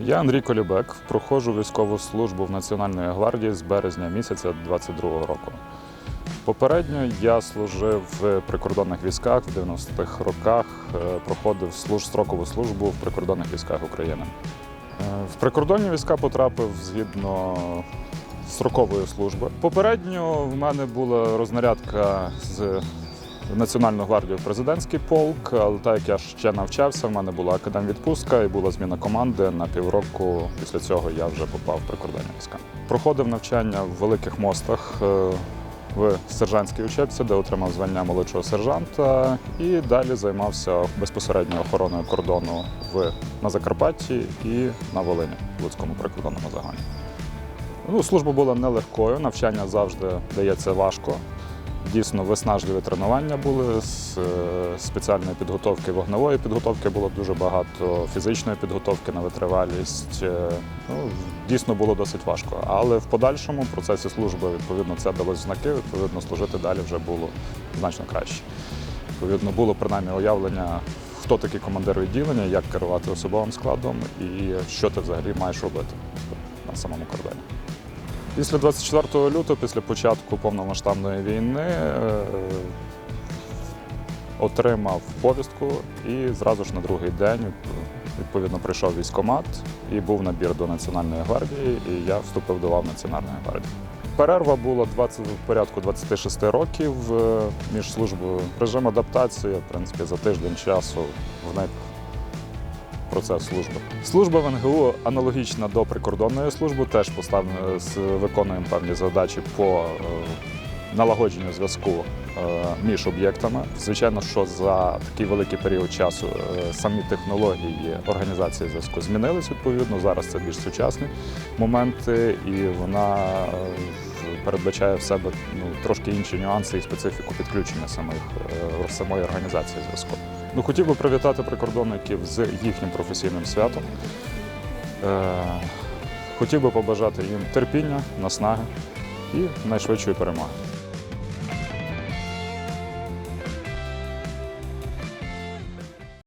Я Андрій Колібек, проходжу військову службу в Національної гвардії з березня місяця 22-го року. Попередньо я служив в прикордонних військах в 90-х роках, е, проходив служ... строкову службу в прикордонних військах України. Е, В прикордонні війська потрапив згідно строкової служби. Попередньо в мене була рознарядка з Національну гвардію президентський полк, але так як я ще навчався, в мене була академвідпустка і була зміна команди. На півроку після цього я вже попав в прикордонні війська. Проходив навчання в великих мостах е, в сержантській учебці, де отримав звання молодшого сержанта, і далі займався безпосередньо охороною кордону в, на Закарпатті і на Волині, в Луцькому прикордонному загоні. Ну, служба була нелегкою, навчання завжди дається важко. Дійсно, виснажливі тренування були з е, спеціальної підготовки, вогневої підготовки було дуже багато, фізичної підготовки на витривалість. Е, Ну, дійсно було досить важко. Але в подальшому в процесі служби відповідно це дало знаки. Відповідно, служити далі вже було значно краще. Відповідно, було принаймні уявлення, хто такий командир відділення, як керувати особовим складом і що ти взагалі маєш робити на самому кордоні. Після 24 лютого, після початку повномасштабної війни, е, отримав повістку і зразу ж на другий день відповідно прийшов військкомат і був набір до Національної гвардії, і я вступив до лав Національної гвардії. Перерва була 20, в порядку 26 років е, між службою. Режим адаптації, в принципі, за тиждень часу вник процес служби. Служба в НГУ аналогічна до прикордонної служби, теж поставлено з виконуємо певні задачі по е, налагодженню зв'язку е, між об'єктами. Звичайно, що за такий великий період часу е, самі технології організації зв'язку змінились відповідно. Зараз це більш сучасні моменти, і вона е, передбачає в себе ну, трошки інші нюанси і специфіку підключення самих, е, самої організації зв'язку. Ну, хотів би привітати прикордонників з їхнім професійним святом. Е, хотів би побажати їм терпіння, наснаги і найшвидшої перемоги.